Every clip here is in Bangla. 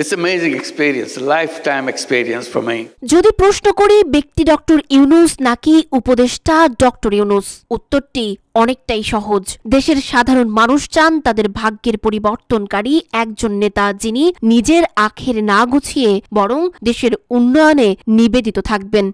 It's amazing experience, lifetime experience for me. যদি প্রশ্ন করি ব্যক্তি ডক্টর ইউনুস নাকি উপদেষ্টা ডক্টর ইউনুস উত্তরটি অনেকটাই সহজ দেশের সাধারণ মানুষ চান তাদের ভাগ্যের পরিবর্তনকারী একজন নেতা যিনি নিজের আখের না গুছিয়ে বরং দেশের উন্নয়নে নিবেদিত থাকবেন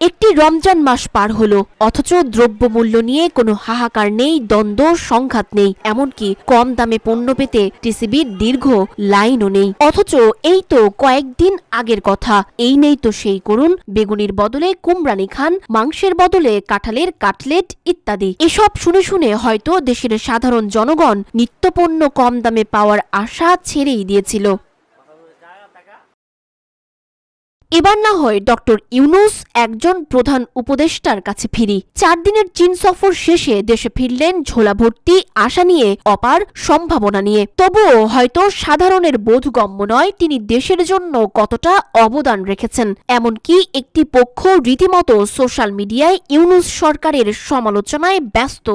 একটি রমজান মাস পার হলো, অথচ দ্রব্যমূল্য নিয়ে কোনো হাহাকার নেই, দ্বন্দ্ব, সংঘাত নেই, এমনকি কম দামে পণ্য পেতে টিসিবির দীর্ঘ লাইনও নেই। অথচ এই তো কয়েকদিন আগের কথা, এই নেই তো সেই করুন বেগুনির বদলে কুমরানি খান, মাংসের বদলে কাঁঠালের কাটলেট ইত্যাদি। এসব শুনে শুনে হয়তো দেশের সাধারণ জনগণ নিত্যপণ্য কম দামে পাওয়ার আশা ছেড়েই দিয়েছিল। এবার না হয় ডক্টর ইউনুস একজন প্রধান উপদেষ্টার কাছে ফিরি। চার দিনের চীন সফর শেষে দেশে ফিরলেন ঝোলা ভর্তি আশা নিয়ে অপার সম্ভাবনা নিয়ে। তবুও হয়তো সাধারণের বোধগম্য নয় তিনি দেশের জন্য কতটা অবদান রেখেছেন। এমনকি একটি পক্ষ রীতিমতো সোশ্যাল মিডিয়ায় ইউনুস সরকারের সমালোচনায় ব্যস্ত।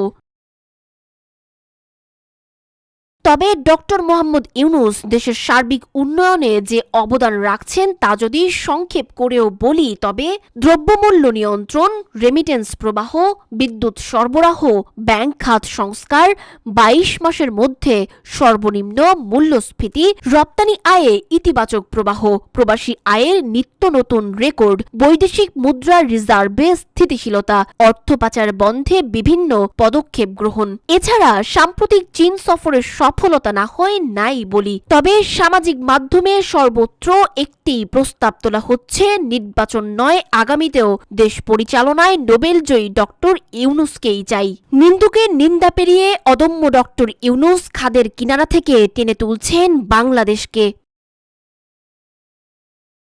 তবে ডক্টর মোহাম্মদ ইউনুস দেশের সার্বিক উন্নয়নে যে অবদান রাখছেন তা যদি সংক্ষেপ করেও বলি, তবে দ্রব্যমূল্য নিয়ন্ত্রণ রেমিটেন্স প্রবাহ, বিদ্যুৎ সরবরাহ, ব্যাংক খাত সংস্কার, বাইশ মাসের মধ্যে সর্বনিম্ন মূল্যস্ফীতি, রপ্তানি আয়ে ইতিবাচক প্রবাহ, প্রবাসী আয়ের নিত্য নতুন রেকর্ড, বৈদেশিক মুদ্রা রিজার্ভে স্থিতিশীলতা, অর্থ পাচার বন্ধে বিভিন্ন পদক্ষেপ গ্রহণ। এছাড়া সাম্প্রতিক চীন সফরের সফলতা না হয় নাই বলি। তবে সামাজিক মাধ্যমে সর্বত্র একটি প্রস্তাব তোলা হচ্ছে, নির্বাচন নয়, আগামীতেও দেশ পরিচালনায় নোবেল জয়ী ডক্টর ইউনুসকেই চাই। নিন্দুকে নিন্দা পেরিয়ে অদম্য ডক্টর ইউনুস খাদের কিনারা থেকে টেনে তুলছেন বাংলাদেশকে।